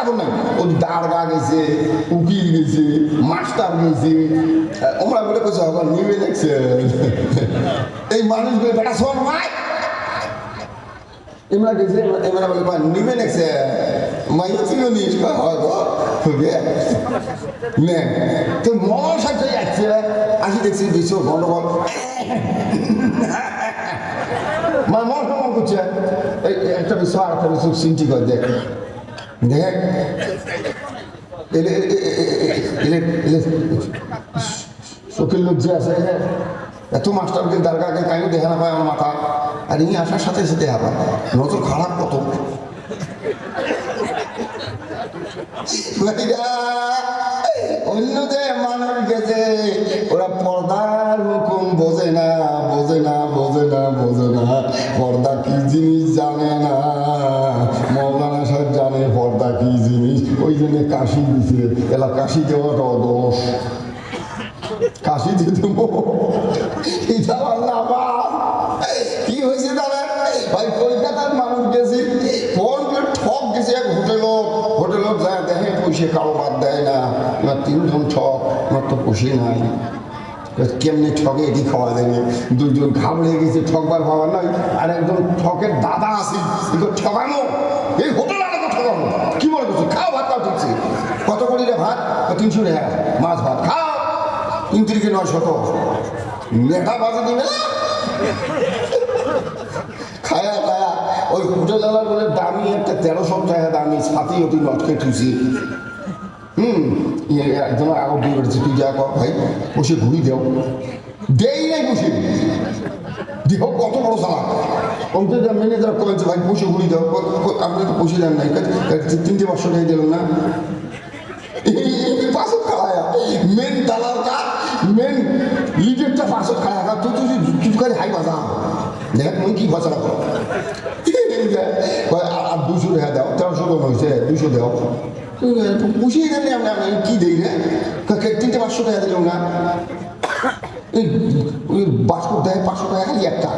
কাপড় নাই ওই দাঁড়গা গেছে, উকিল গেছে, মাস্টার গেছে। ওমরা বলে কইছে আবার নিবে দেখছে। এই মানুষগুলো বেটা শোন, ভাই। এমরা গেছে, এমরা বলে কয় নিবে দেখছে। মাইয়া ছিল নিস কয় হয় গো হবে নে, তো মন সাথে যাচ্ছে আসি দেখছি বিশ্ব গন্ডগোল। মা, মন করছে। একটা বিশ্ব আর একটা বিশ্ব চিন্তি করে দেখ। দেখ। এলে এলে এলে শোকের লোক যে আছে এত মাস্টারকে দরকারকে কাইও দেখা না পায় আমার মাথা। আর ইনি আসার সাথে সাথে আবার নজর খারাপ কত? অন্য যে মানুষ গেছে, ওরা পর্দার হুকুম বোঝে না বোঝে না বোঝে না বোঝে না। পর্দা কি জিনিস জানে না। ওই জন্য কাশি দিছে এলা কাশি দেওয়াটা দোষ কাশি দেবো। এটা আল্লাহ কি হয়েছে দাদা ভাই, কলকাতার মানুষ গেছি। ফোন ঠক গেছে এক হোটেল হোটেল যায়, দেখে পয়সা কারও বাদ দেয় না। এবার তিনজন ঠক, আমার তো পয়সা নাই। কেমনি ঠকে এটি খাওয়া দেবে? দুজন ঘাবড়ে গেছে, ঠকবার পাওয়ার নয় আর একজন ঠকের দাদা আছে ঠকানো। এই হোটেল আলাদা ঠকানো কি মনে করছ খাও ভাত খাও ঠিকছে কত রে ভাত? তিনশো টাকা মাছ ভাত। খাও। তিন তিরিকে নয় শত। নেতা বাজে দিবে খায়া খায়া। ওই হোটেল আলার বলে দামি একটা তেরোশো দামি সাথে ওটি নটকে হুম একদম আগর দিয়ে তুই যা ভাই। বসে ঘুরি দেও। দেই নাই বসে। দেহ কত বড় সালা অন্ত যা ম্যানেজার করেছে ভাই বসে ঘুরি দেও। আপনি তো বসে দেন নাই তিনটে পাঁচশো টাকা দিলাম না। পাঁচশো খাওয়া মেন দালাল কা মেন লিডারটা পাঁচশো খাওয়া কা তুই তুই খালি হাই বাজা। দেখ, মুই কি বাজারা করো আর দুশো টাকা দাও, তেরোশো টাকা হয়েছে দুশো দাও পুষিয়ে দেন না আমরা, আমি কি দিই না? তিনটে পাঁচশো টাকা দিলাম না। এই, ওই দেয়, পাঁচশো টাকা খালি একটা।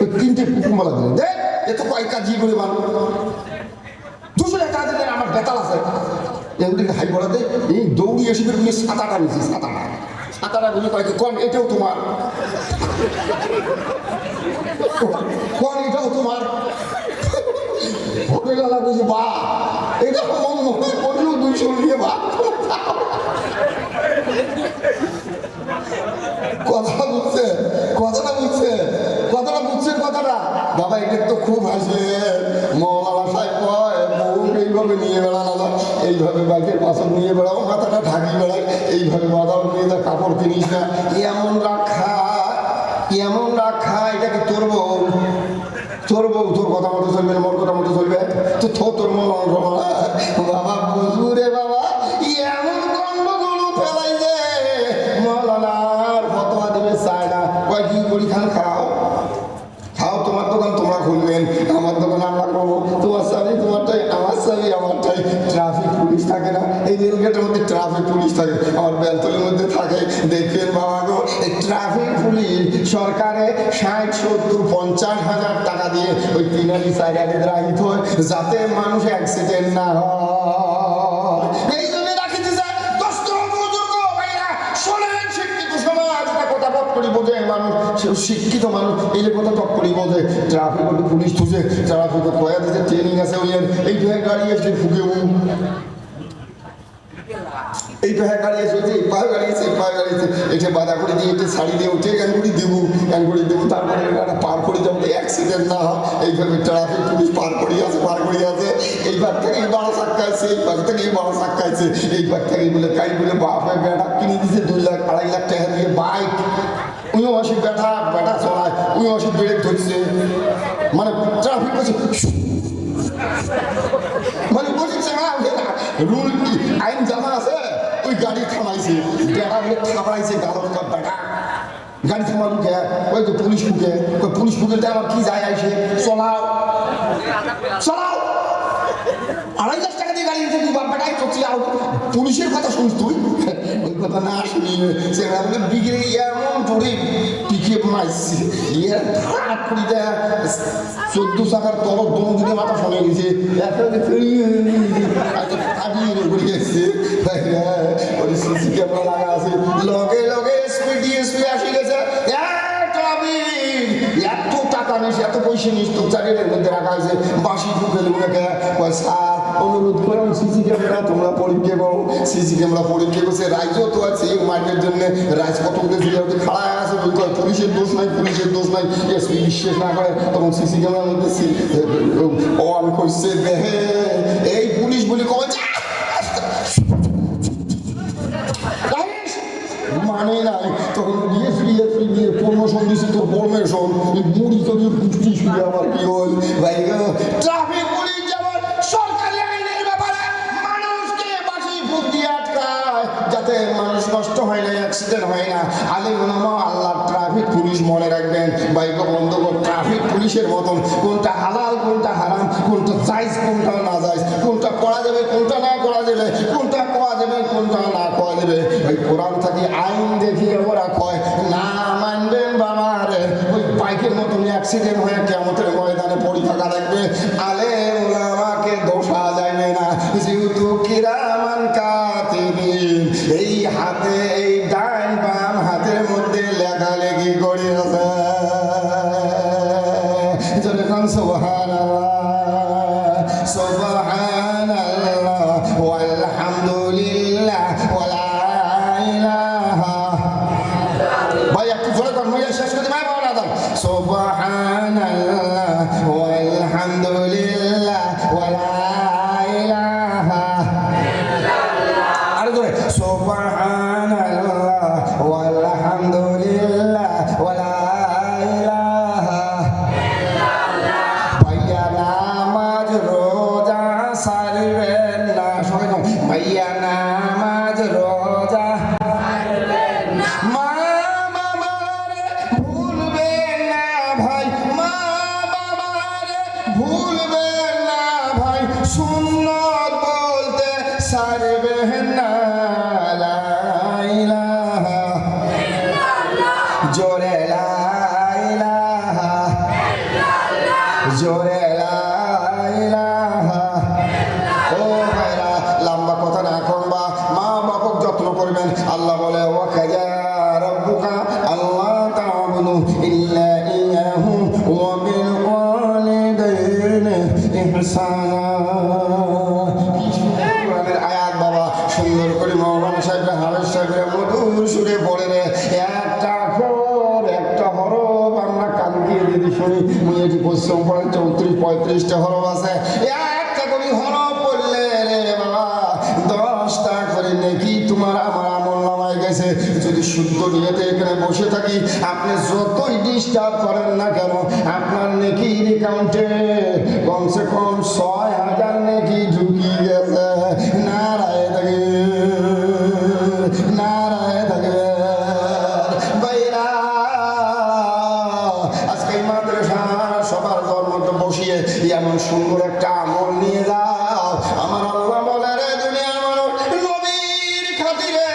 ওই তিনটে কুকুমালা দিলেন দেখ এত কয় কাজ করে মানুষ দুশো টাকা দিলে আমার বেতাল আছে। এগুলিকে হাই বলাতে এই দৌড়ি এসে তুমি সাঁতারটা নিয়েছি, সাঁতারটা। সাঁতারটা বুঝে কয়েক কন, এটাও তোমার। কন, এটাও তোমার? হোটেল আলা বুঝি বা এটা মন মনে দুইশো নিয়ে বা। বাবা এটা খুব হাসলে মৌলানা সাহেব কয় এইভাবে নিয়ে বেড়ানো যায়। এইভাবে বাইকের পাশে নিয়ে বেড়াও, মাথাটা ঢাকি বেড়াই। এইভাবে বাদাম নিয়ে যা কাপড় কিনিস না। এমন রাখা এমন রাখা, এটা কি তোর বউ? তোর কথা মতো চলবে না, মোর কথা মতো চলবে? তো থো, তোর মন বাবা, বুঝু রে বাবা, এমন গন্ডগোল ফেলাই যে মৌলানার ফতোয়া দিবে চায় না কয়, কি করি খান খাও? এই রেলগেটের মধ্যে ট্রাফিক পুলিশ থাকে আমার বেলতলের মধ্যে থাকে। দেখবেন বাবা গো এই ট্রাফিক পুলিশ সরকারে ষাট, সত্তর, পঞ্চাশ হাজার টাকা দিয়ে ওই তিনারি সাইডে রাখিত হয়, যাতে মানুষ অ্যাক্সিডেন্ট না হয়। এই জন্য রাখিতে পথ করি মানুষ শিক্ষিত মানুষ, এই যে কথা টক করি বোঝে ট্রাফিক পুলিশ তুঝে ট্রাফিক কয়া দিতে ট্রেনিং আছে ওই এই গাড়ি এসে ফুকে এই পায়ে গাড়ি এসে এই পায়ে গাড়ি এসে পায়ে গাড়ি এসে এটা বাধা করে দিয়ে এটা শাড়ি দিয়ে উঠে গানগুড়ি দেবো গানগুড়ি দেবো। তারপরে এটা পার করে যাব অ্যাক্সিডেন্ট না হয়। এইভাবে ট্রাফিক পুলিশ পার করে আছে, পার করে আছে। এই পার থেকে এই বারো চাক্কা আছে এই পার থেকে এই বারো চাক্কা আছে এই পার থেকে বলে কাই বলে, বাপ হয়ে বেটা, কিনে দিছে দুই লাখ, আড়াই লাখ টাকা দিয়ে বাইক উনি অসি বেটা বেটা চলায় উনি অসি ব্রেক ধরছে। মানে ট্রাফিক বলছে মানে বলছে না রুল কি, আইন জানা আছে? ওই গাড়ি থামাইছে বেড়া বলে থামাইছে গাড়ি বেড়া গাড়ি থামাবো কে ওই তো পুলিশ ফুকে ওই পুলিশ ফুকে আমার কি যায় আইসে চলাও চলাও আড়াই লাখ টাকা দিয়ে গাড়ি নিতে তুই বেটাই করছি আর পুলিশের কথা শুনিস তুই ওই কথা না শুনি সে বলে বিগড়ে এমন পড়ে পিকে মাইছি ইয়ে হাত করি দেয় চোদ্দ চাকার তল দম দিতে মাথা শোনে গেছে ফেরিয়ে কাটিয়ে গেছে সিসি ক্যামেরা, তোমরা ক্যামেরা তো আছে জন্য কত খাড়া আছে কয় পুলিশের দোষ নাই, পুলিশের দোষ নাই। বিশ্বাস না করে, তখন সিসি ক্যামেরার মধ্যে দেহে এই পুলিশ বলি মানে নাই, তখন তোর প্রমোশন মুড়ি তো দিয়ে পুষ্টি আমার কি হল? ভাই ট্রাফিক না আলী মোনামা আল্লাহ ট্রাফিক পুলিশ মনে রাখবেন। বাইক বন্ধ কর ট্রাফিক পুলিশের মতন কোনটা হালাল, কোনটা হারাম, কোনটা চাইজ কোনটা না যাইজ কোনটা করা যাবে, কোনটা না করা যাবে, কোনটা করা যাবে, কোনটা না করা যাবে। ওই কোরআন থাকি আইন দেখিয়ে ওরা কয়, না মানবেন বাবা রে। ওই বাইকের মতন অ্যাক্সিডেন্ট হয়ে কেমতের ময়দানে পড়ে থাকা লাগবে। আলে ওলামাকে দোষা যাবে না। যেহেতু কিরামান Alhamdulillah, wala সাহেবরা হাবেজ সাহেবরা মধুর সুরে পড়ে রে, একটা অক্ষর একটা হরফ আমরা কান দিয়ে যদি শুনি মুই এটি পশ্চিম পড়েন চৌত্রিশ, পঁয়ত্রিশটা হরফ আছে। একটা করে হরফ পড়লে রে বাবা, দশটা করে নেকি তোমার আমার আমল গেছে। যদি শুদ্ধ নিয়েতে এখানে বসে থাকি, আপনি যতই ডিস্টার্ব করেন না কেন, আপনার নেকি অ্যাকাউন্টে কমসে কম ছয় সুন্দর একটা আমল নিয়ে যাও। আমার আল্লাহ বলে, রে দুনিয়ার মানুষ, নবীর খাতিরে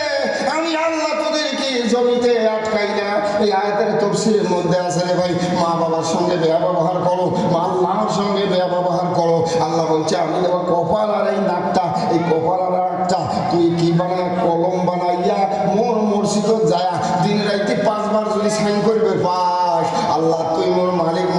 আমি আল্লাহ তোদেরকে জমিতে আটকাই না। এই আয়াতের তফসিলের মধ্যে আছে রে ভাই, মা বাবার সঙ্গে বেয়া ব্যবহার করো, মা আল্লাহর সঙ্গে বেয়া ব্যবহার করো। আল্লাহ বলছে, আমি দেবো কপাল আর এই নাকটা, এই কপাল আর নাকটা তুই কি বানা কলম বানাইয়া, মোর মসজিদ যায়, দিন রাইতে পাঁচবার যদি সাইন করবে পাস আল্লাহ, তুই মোর মালিক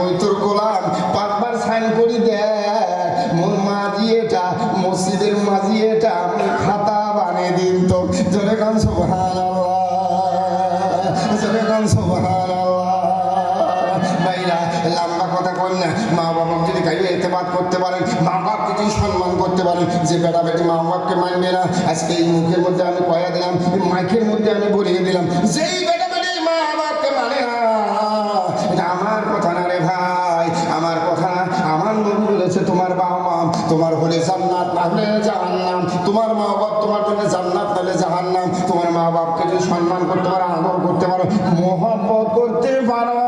তোমার বাবা মা তোমার হলে জান্নাত না হলে জাহান্নাম। তোমার মা বাপ তোমার জন্য জান্নাত নাহলে জাহান্নাম। তোমার মা বাপকে যদি সম্মান করতে পারো, আদর করতে পারো, মহব্বত করতে পারো,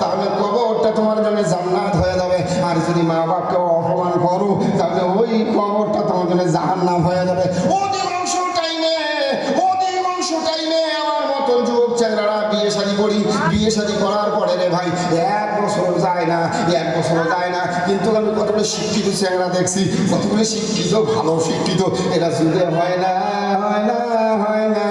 তাহলে কবরটা তোমার জন্য জান্নাত হয়ে যাবে। আর যদি মা বাপকে অপমান করো, তাহলে ওই কবরটা তোমার জন্য জাহান্নাম হয়ে যাবে। অধিকাংশ টাইমে অধিকাংশ টাইমে আমার মতন যুবক ছেলেরা বিয়ে শাদী করি। বিয়ে শাদী করার পরে রে ভাই এক যায় না এক বছরও যায় না। কিন্তু আমি কতগুলো শিক্ষিত চেহারা দেখছি, কতগুলো শিক্ষিত, ভালো শিক্ষিত। এরা যুগে হয় না হয় না হয় না।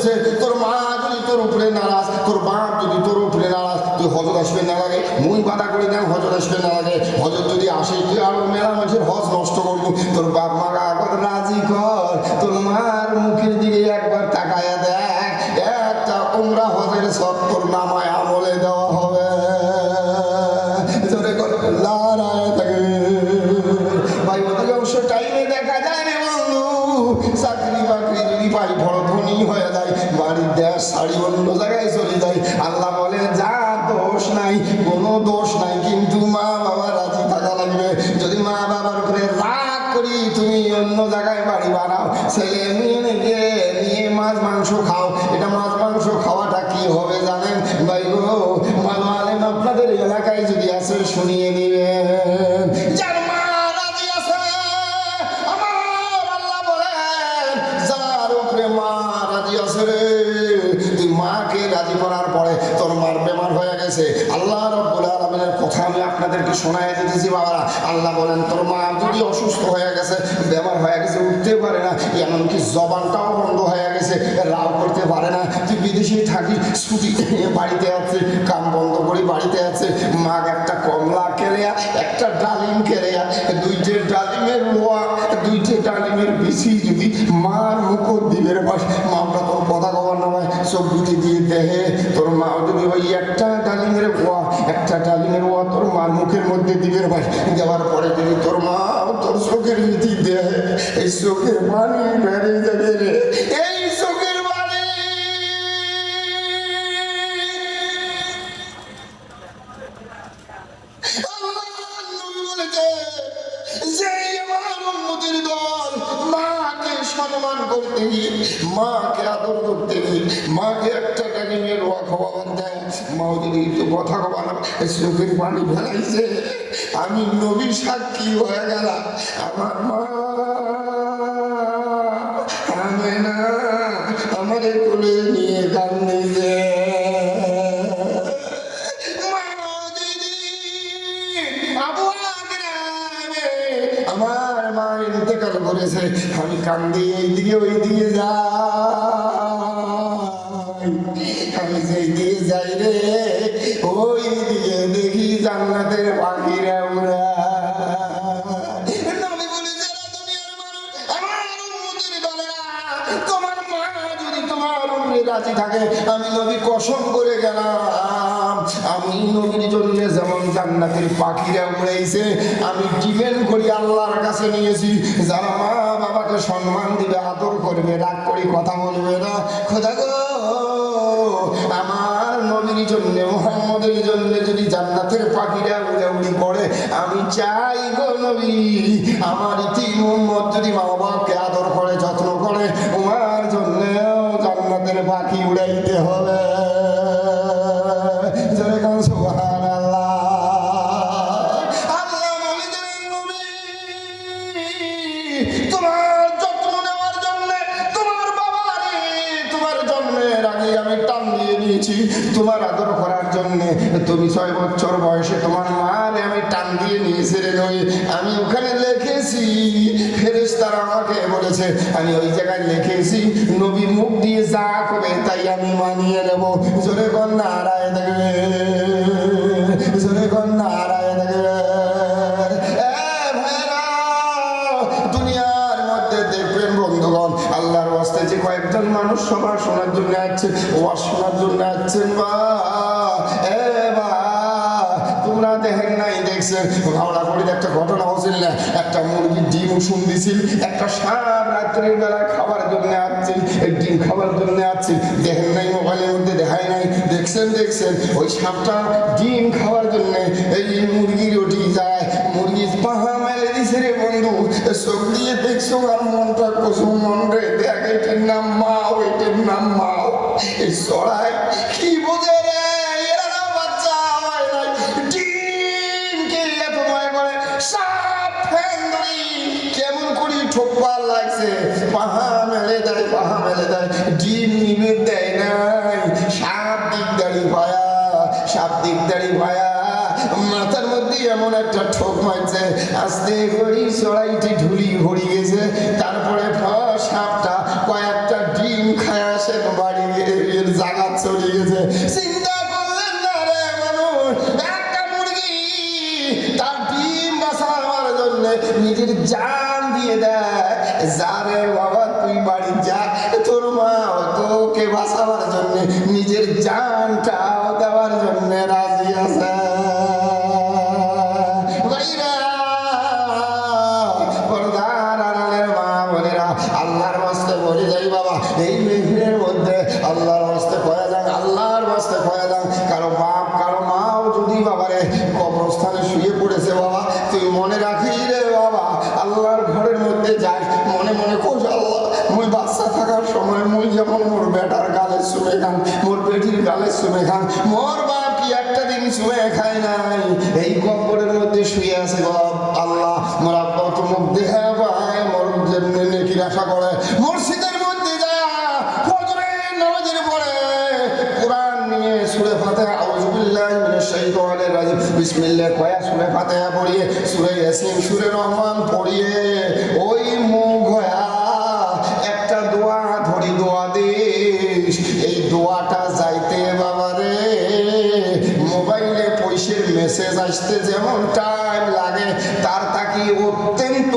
বলেছে, তোর মা যদি তোর উপরে নারাজ, তোর বাপ যদি তোর উপরে নারাজ, তুই হজর আসবে না লাগে মুই বাধা করে দেন হজর আসবে না লাগে হজর যদি আসে, তুই আরও মেলা মানুষের হজ নষ্ট করব। তোর বাপ মা আগত রাজি কর, তোর মার মুখের দিকে একবার তাকায়া দেখ। একটা উমরা হজের সব তোর নামায় আমলে দেওয়া হবে। জোরে টাইমে দেখা যায় বন্ধু। চাকরি ধনী হয়ে যায়, বাড়ির দেশ শাড়ি অন্য জায়গায় চলে যায়। আল্লাহ বলে যা দোষ নাই, কোনো দোষ নাই তুই মাকে রাজি করার পরে তোর মার বেমার হয়ে গেছে। আল্লাহ রব্বুল আলমিনের কথা আমি আপনাদেরকে শোনায় দিতেছি বাবারা। আল্লাহ বলেন, তোর মা যদি অসুস্থ হয়ে গেছে, বেমার হয়ে গেছে, উঠতে পারে না, এমনকি জবানটাও বন্ধ হয়ে গেছে, রাও করতে পারে না। তুই বিদেশে থাকিস ছুটি বাড়িতে আছে কাম বন্ধ করে বাড়িতে আছে। মা একটা কমলা কেলেয়া একটা ডালিম কেলেয়া দুইটে ডালিমের রোয়া দুইটে ডালিমের বেশি যদি মার মুখর দিবের বাস মামলা তোর কথা কবার নামায়, সব বুঝে দিয়ে দেহে। তোর মা যদি ওই একটা ডালিমের ওয়া, একটা ডালিমের ওয়া তোর মার মুখের মধ্যে দিবের পাশ দেওয়ার পরে যদি তোর মা তোর চোখের নীতি দেহে এই শোকের পানি বেড়ে যাবে রে। এই চোখের মাকে আদর করতে গিয়ে মাকে একটা টানিমের রোয়া খাওয়াবার দেয়। মাও যদি একটু কথা কবার চোখের পানি ফেলাইছে। আমি নবীর সাক্ষী হয়ে গেলাম। আমার মা আমি না আমাদের কোলে নিয়ে কান্দিছে করেছে আমি কান্দি এইদিকে ওই দিকে যাই। আমি যেই দিকে যাই রে ওই দিকে দেখি জান্নাতের পাখিরা উড়া নবী বলেছে, "এরা দুনিয়ার মানুষ, আমার উম্মতের দলেরা, তোমার মা যদি তোমার রাজি থাকে আমি নবী কসম করে গেলাম। আমি নবীর জন্য যেমন জান্নাতের পাখিরা উড়াইছে, আমি ডিমেন্ড করি আল্লাহর কাছে নিয়েছি। যারা মা বাবাকে সম্মান দিবে, আদর করবে, রাগ করে কথা বলবে না। খোদা গো, আমার নবীর জন্য, মোহাম্মদের জন্য যদি জান্নাতের পাখিরা উড়ে উড়ি পড়ে আমি চাই গো নবী, আমার ইতি মোহাম্মদ যদি মা বাবাকে যাব জোরে কন্যা থাকবে জোরে কন্যা দুনিয়ার মধ্যে দেখবেন বন্ধুগণ, আল্লাহর বাস্তে কয়েকজন মানুষ সবার শোনার জন্য আসছে ওয়াশ শোনার জন্য আসছেন, বা দেখছেন। হাওড়া করে একটা ঘটনা হচ্ছিল না? একটা মুরগি উসুম দিছিল, একটা সারা রাত্রের বেলা খাবার জন্য আসছিল ডিম খাবার জন্য আসছিল। দেখেন নাই মোবাইলের মধ্যে, দেখায় নাই। দেখছেন দেখছেন, ওই সাপটা ডিম খাওয়ার জন্য এই মুরগি ওটি যায়। মুরগির পাহা মেলে দিছে রে বন্ধু চোখ দিয়ে দেখছ আর মনটা কুসুম মন রে। দেখ, এটার নাম মা ওইটার নাম মা। এই সরাই নিবে দেয় নাই। সাপ দিকদারি ভায়া দিক দিকদারি ভায়া। মাথার মধ্যে এমন একটা ঠোক মারছে, আস্তে করি চড়াইটি ঢুলি ভরি গেছে। তারপরে নামাজের পরে কোরআন নিয়ে সুরে ফাতিহা, আউযু বিল্লাহি শাইতানির রাজিম। বিসমিল্লাহ কয়া সুরে ফাতিহা পড়িয়ে, সুরে ইয়াসিন, সুরে রহমান পড়িয়ে, ওই মুখ একটা দোয়া ধরি, দোয়া দিস। এই দোয়াটা যাইতে বাবারে মোবাইলে পয়সের মেসেজ আসতে যেমন টাইম লাগে, তার তাকি অত্যন্ত